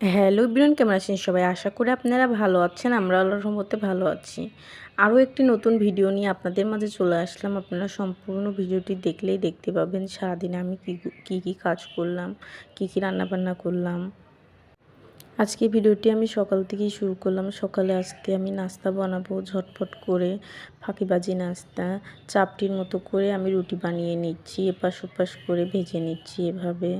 Hello বিরন কেমন আছেন সবাই? আশা করি আপনারা ভালো আছেন, আমরা আল্লাহর রহমতে ভালো আছি। আরও একটি নতুন ভিডিও নিয়ে আপনাদের মাঝে চলে আসলাম। আপনারা সম্পূর্ণ ভিডিওটি দেখলেই দেখতে পাবেন সারাদিনে আমি কী কী কী কাজ করলাম, কী কী রান্নাবান্না করলাম। আজকে ভিডিওটি আমি সকাল থেকেই শুরু করলাম। সকালে আজকে আমি নাস্তা বানাবো, ঝটপট করে ফাঁকিবাজি নাস্তা, চাপটির মতো করে আমি রুটি বানিয়ে নিচ্ছি, এপাশ ওপাশ করে ভেজে নিচ্ছি এভাবে।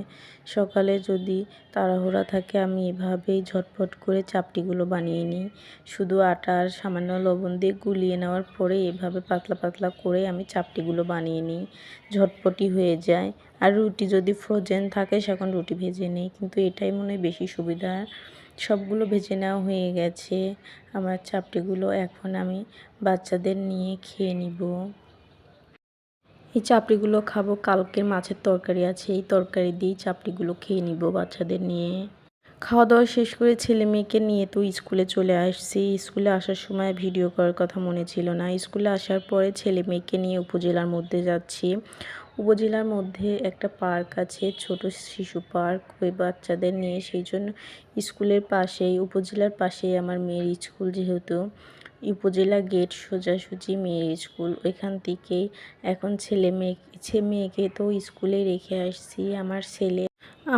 সকালে যদি তাড়াহুড়া থাকে, আমি এভাবেই ঝটপট করে চাপটিগুলো বানিয়ে নিই। শুধু আটা আর সামান্য লবণ দিয়ে গুলিয়ে নেওয়ার পরে এভাবে পাতলা পাতলা করে আমি চাপটিগুলো বানিয়ে নিই। ঝটপটি হয়ে যায়। আর রুটি যদি ফ্রোজেন থাকে, সেখন রুটি ভেজে নিই। কিন্তু এটাই মনে হয় বেশি সুবিধা। সবগুলো ভেজে নেওয়া হয়ে গেছে। আমার চাপটিগুলো এখন আমি বাচ্চাদের নিয়ে খেয়ে নিব। এই চাপড়িগুলো খাব। কালকের মাছের তরকারি আছে। এই তরকারি দিয়েই চাপড়িগুলো খেয়ে নিব বাচ্চাদের নিয়ে। খাওয়া দাওয়া শেষ করে ছেলে মেয়েকে নিয়ে তো স্কুলে চলে আসছি। স্কুলে আসার সময় ভিডিও করার কথা মনে ছিল না। স্কুলে আসার পরে ছেলে মেয়েকে নিয়ে উপজেলার মধ্যে যাচ্ছি। উপজেলার মধ্যে একটা পার্ক আছে, ছোট শিশু পার্ক। ওই বাচ্চাদের নিয়ে সেই জন্য স্কুলের পাশেই, উপজেলার পাশেই আমার মেয়ের স্কুল যেহেতু। উপজেলা গেট সোজাসুজি মেয়ের স্কুল। ওইখান থেকেই এখন ছেলে মেয়ে ছে মেয়েকে তো স্কুলে রেখে আসছি, আমার ছেলে।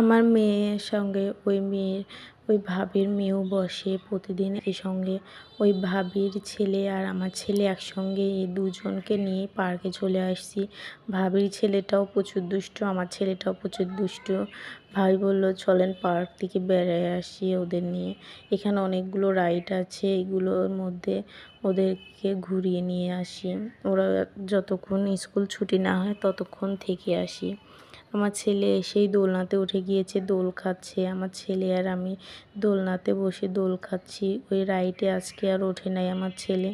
আমার মেয়ের সঙ্গে ওই মেয়ের ওই ভাবির মেয়েও বসে প্রতিদিন এই সঙ্গে। ওই ভাবির ছেলে আর আমার ছেলে একসঙ্গে এই দুজনকে নিয়ে পার্কে চলে আসছি। ভাবির ছেলেটাও প্রচুর দুষ্টু, আমার ছেলেটাও প্রচুর দুষ্টু। ভাই বলল, চলেন পার্ক থেকে বেড়ায় আসি ওদের নিয়ে। এখানে অনেকগুলো রাইড আছে, এগুলোর মধ্যে ওদেরকে ঘুরিয়ে নিয়ে আসি। ওরা যতক্ষণ স্কুল ছুটি না হয় ততক্ষণ থেকে আসি। আমার ছেলে এসেই দোলনাতে উঠে গিয়েছে, দোল খাচ্ছে। আমার ছেলে আর আমি দোলনাতে বসে দোল খাচ্ছি। ওই রাইডে আজকে আর ওঠে নাই আমার ছেলে।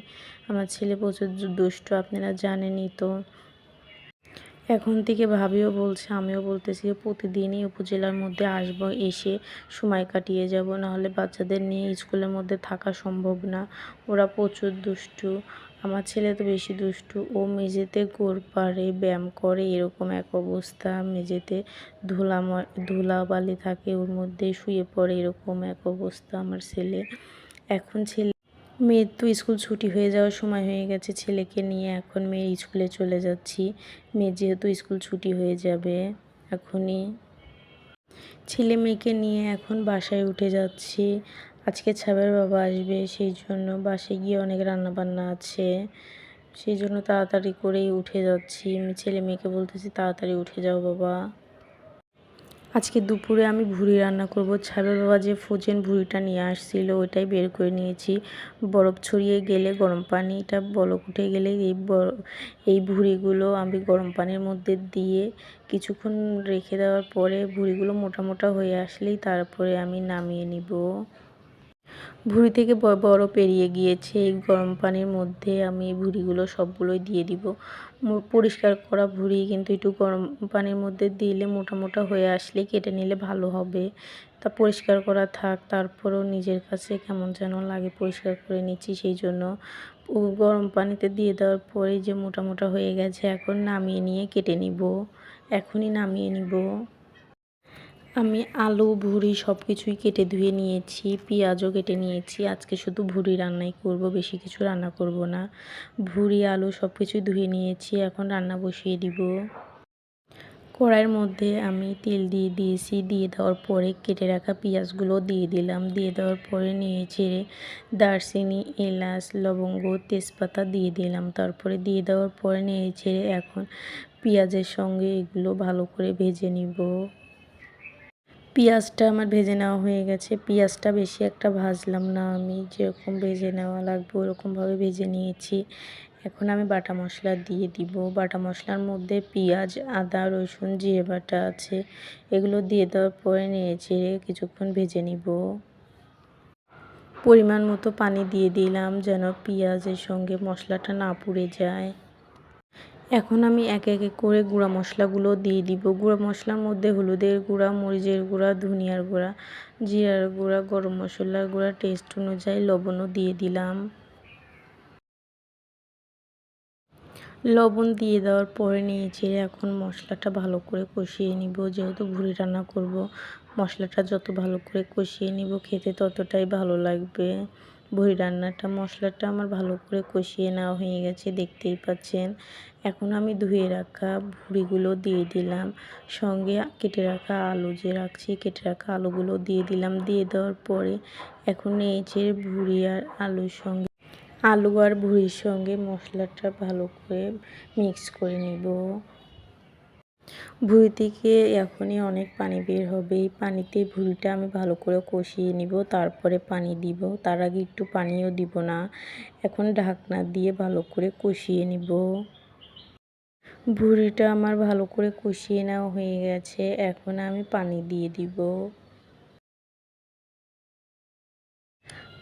আমার ছেলে প্রচুর দুষ্ট, আপনারা জানেনই তো। এখন থেকে ভাবিও বলছে, আমিও বলতেছি প্রতিদিনই উপজেলার মধ্যে আসব, এসে সময় কাটিয়ে যাব। নাহলে বাচ্চাদের নিয়ে স্কুলের মধ্যে থাকা সম্ভব না। ওরা প্রচুর দুষ্টু। আমার ছেলে তো বেশি দুষ্টু। ও মেঝেতে গোড় পাড়ে ব্যায়াম করে, এরকম এক অবস্থা। মেঝেতে ধুলা ধুলাবালি থাকে, ওর মধ্যে শুয়ে পড়ে, এরকম এক অবস্থা আমার ছেলে। এখন ছেলে, মেয়ের তো স্কুল ছুটি হয়ে যাওয়ার সময় হয়ে গেছে ছেলেকে নিয়ে। এখন মেয়ের স্কুলে চলে যাচ্ছি। মেয়ের যেহেতু স্কুল ছুটি হয়ে যাবে, এখনই ছেলে মেয়েকে নিয়ে এখন বাসায় উঠে যাচ্ছি। আজকে ছাবের বাবা আসবে, সেই জন্য বাসে গিয়ে অনেক রান্নাবান্না আছে। সেই জন্য তাড়াতাড়ি করেই উঠে যাচ্ছি। ছেলে মেয়েকে বলতেছি, তাড়াতাড়ি উঠে যাও বাবা। আজকে দুপুরে আমি ভুড়ি রান্না করব। ছাবের বাবা যে ফোজেন ভুড়িটা নিয়ে আসছিল, ওইটাই বের করে নিয়েছি। বরফ ছড়িয়ে গেলে গরম পানিটা, বলক উঠে গেলে এই এই ভুড়িগুলো আমি গরম পানির মধ্যে দিয়ে কিছুক্ষণ রেখে দেওয়ার পরে ভুড়িগুলো মোটা মোটা হয়ে আসলেই তারপরে আমি নামিয়ে নিব। ভুড়ি থেকে বড় পেরিয়ে গিয়েছে। এই গরম পানির মধ্যে আমি এই ভুঁড়িগুলো সবগুলোই দিয়ে দিব। পরিষ্কার করা ভুঁড়ি কিন্তু একটু গরম পানির মধ্যে দিলে মোটা মোটা হয়ে আসলে কেটে নিলে ভালো হবে। তা পরিষ্কার করা থাক, তারপরেও নিজের কাছে কেমন যেন লাগে পরিষ্কার করে নিচ্ছি সেই জন্য। গরম পানিতে দিয়ে দেওয়ার পরে যে মোটা মোটা হয়ে গেছে, এখন নামিয়ে নিয়ে কেটে নিব। এখনই নামিয়ে নিব। আমি আলু, ভুড়ি সব কিছুই কেটে ধুয়ে নিয়েছি, পেঁয়াজও কেটে নিয়েছি। আজকে শুধু ভুড়ি রান্নাই করব, বেশি কিছু রান্না করব না। ভুড়ি, আলু সব কিছুই ধুয়ে নিয়েছি, এখন রান্না বসিয়ে দিব। কড়াইয়ের মধ্যে আমি তেল দিয়ে দিয়েছি, দিয়ে দেওয়ার পরে কেটে রাখা পেঁয়াজগুলো দিয়ে দিলাম। দিয়ে দেওয়ার পরে নিয়ে ছেড়ে দারচিনি, এলাচ, লবঙ্গ, তেজপাতা দিয়ে দিলাম। তারপরে দিয়ে দেওয়ার পরে নিয়ে ছেড়ে এখন পেঁয়াজের সঙ্গে এগুলো ভালো করে ভেজে নিব। পেঁয়াজটা আমার ভেজে নেওয়া হয়ে গেছে। পেঁয়াজটা বেশি একটা ভাজলাম না আমি, যেরকম ভেজে নেওয়া লাগবে ওরকমভাবে ভেজে নিয়েছি। এখন আমি বাটা মশলা দিয়ে দিব। বাটা মশলার মধ্যে পেঁয়াজ, আদা, রসুন, জিরে বাটা আছে, এগুলো দিয়ে দেওয়ার পরে নিয়ে চেড়ে কিছুক্ষণ ভেজে নিব। পরিমাণ মতো পানি দিয়ে দিলাম যেন পেঁয়াজের সঙ্গে মশলাটা না পুড়ে যায়। এখন আমি একে একে করে গুঁড়া মশলাগুলো দিয়ে দিব। গুঁড়া মশলার মধ্যে হলুদের গুঁড়া, মরিচের গুঁড়া, ধনিয়ার গুঁড়া, জিরার গুঁড়া, গরম মশলার গুঁড়া টেস্ট অনুযায়ী লবণও দিয়ে দিলাম। লবণ দিয়ে দেওয়ার পরে নিয়েছি এখন মশলাটা ভালো করে কষিয়ে নিব। যেহেতু ভুড়ি রান্না করব, মশলাটা যত ভালো করে কষিয়ে নিব, খেতে ততটাই ভালো লাগবে। ভুড়ি রান্নাটা, মশলাটা আমার ভালো করে কষিয়ে নেওয়া হয়ে গেছে, দেখতেই পাচ্ছেন। এখন আমি ধুয়ে রাখা ভুড়িগুলো দিয়ে দিলাম। সঙ্গে কেটে রাখা আলু যে রাখছি, কেটে রাখা আলুগুলো দিয়ে দিলাম। দিয়ে দেওয়ার পরে এখন যে ভুড়ি আর আলুর সঙ্গে, আলু আর ভুড়ির সঙ্গে মশলাটা ভালো করে মিক্স করে নিব। ভুঁড়ি থেকে এখনই অনেক পানি বের হবে। এই পানিতে ভুঁড়িটা আমি ভালো করে কষিয়ে নিব, তারপরে পানি দিব। তার আগে একটু পানিও দিব না। এখন ঢাকনা দিয়ে ভালো করে কষিয়ে নিব। ভুঁড়িটা আমার ভালো করে কষিয়ে নেওয়া হয়ে গেছে। এখন আমি পানি দিয়ে দিব।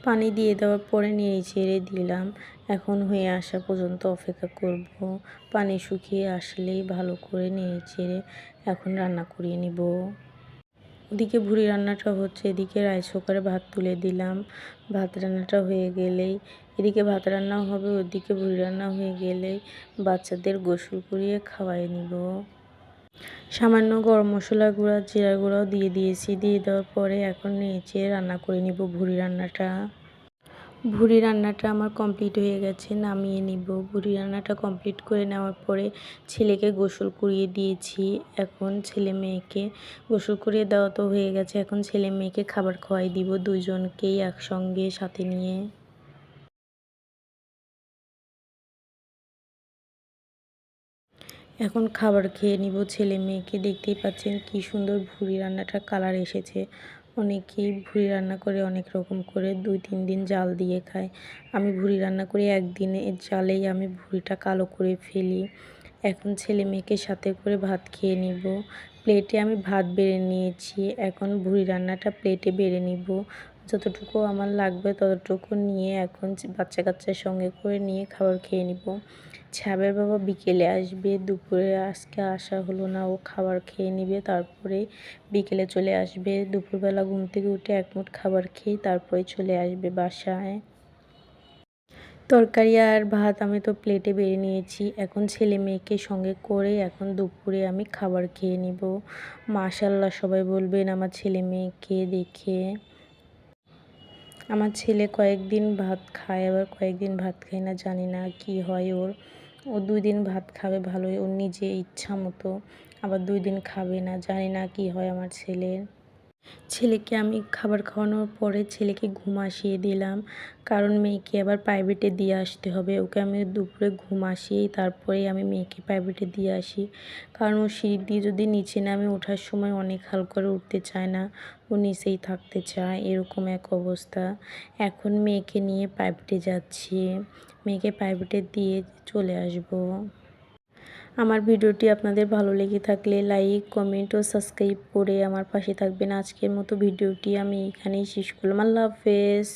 পানি দিয়ে দেওয়ার পরে নেড়ে ছেড়ে দিলাম। এখন হয়ে আসা পর্যন্ত অপেক্ষা করব। পানি শুকিয়ে আসলেই ভালো করে নেড়ে ছেড়ে এখন রান্না করিয়ে নিব। ওদিকে ভুড়ি রান্নাটা হচ্ছে, এদিকে রাইস কুকারে ভাত তুলে দিলাম। ভাত রান্নাটা হয়ে গেলেই এদিকে ভাত রান্নাও হবে, ওদিকে ভুড়ি রান্না হয়ে গেলেই বাচ্চাদের গোসল করিয়ে খাওয়াই নিব। সামান্য গরম মশলা গুঁড়া, জিরা গুঁড়াও দিয়ে দিয়েছি। দিয়ে দেওয়ার পরে এখন নিচে রান্না করে নিব ভুড়ি রান্নাটা। ভুড়ি রান্নাটা আমার কমপ্লিট হয়ে গেছে, নামিয়ে নিব। ভুড়ি রান্নাটা কমপ্লিট করে নেওয়ার পরে ছেলেকে গোসল করিয়ে দিয়েছি। এখন ছেলে মেয়েকে গোসল করিয়ে দেওয়া তো হয়ে গেছে, এখন ছেলে মেয়েকে খাবার খাওয়াই দিব দুজনকেই একসঙ্গে, সাথে নিয়ে। এখন খাবার খেয়ে নিব, ছেলে মেয়েকে দেখতেই পাচ্ছেন কি সুন্দর ভুড়ি রান্নাটার কালার এসেছে। অনেকেই ভুড়ি রান্না করে অনেক রকম করে দুই, তিন দিন জাল দিয়ে খায়। আমি ভুড়ি রান্না করে একদিনে জালেই আমি ভুড়িটা কালো করে ফেলি। এখন ছেলে মেয়েকে সাথে করে ভাত খেয়ে নিব। প্লেটে আমি ভাত বেড়ে নিয়েছি। এখন ভুড়ি রান্নাটা প্লেটে বেড়ে নিব। যতটুকু আমার লাগবে ততটুকু নিয়ে এখন বাচ্চা কাচ্চার সঙ্গে করে নিয়ে খাবার খেয়ে নিব। ছাবের বাবা বিকেলে আসবে। দুপুরে আজকে আসা হলো না। ও খাবার খেয়ে নিবে। তারপরে বিকেলে চলে আসবে। দুপুরবেলা ঘুম থেকে উঠে এক মুঠ খাবার খেয়ে তারপরে চলে আসবে বাসায়। তরকারি আর ভাত আমি তো প্লেটে বেড়ে নিয়েছি। এখন ছেলে মেয়েকে সঙ্গে করে এখন দুপুরে আমি খাবার খেয়ে নিব। মাশাল্লাহ সবাই বলবেন আমার ছেলে মেয়েকে দেখে। আমার ছেলে কয়েকদিন ভাত খায়, আবার কয়েকদিন ভাত খায় না, জানি না কি হয় ওর। ও দুই দিন ভাত খাবে ভালোই, ওর নিজে ইচ্ছা মতো। আবার দুই দিন খাবে না, জানি না কি হয় আমার ছেলের। ছেলেকে আমি খাবার খাওয়ানোর পরে ছেলেকে ঘুম আসিয়ে দিলাম। কারণ মেয়েকে আবার প্রাইভেটে দিয়ে আসতে হবে। ওকে আমি দুপুরে ঘুম আসিয়েই তারপরে আমি মেয়েকে প্রাইভেটে দিয়ে আসি। কারণ ও সিঁড়ি দিয়ে যদি নিচে নামে, ওঠার সময় অনেক হাল করে উঠতে চায় না। ও নিচেই থাকতে চায়। এরকম এক অবস্থা। এখন মেয়েকে নিয়ে প্রাইভেটে যাচ্ছি। মেয়েকে প্রাইভেটে দিয়ে চলে আসব। আমার ভিডিওটি আপনাদের ভালো লেগে থাকলে লাইক কমেন্ট ও সাবস্ক্রাইব করে আমার পাশে থাকবেন। আজকের মতো ভিডিওটি আমি এখানেই শেষ করলাম। আল্লাহ হাফেজ।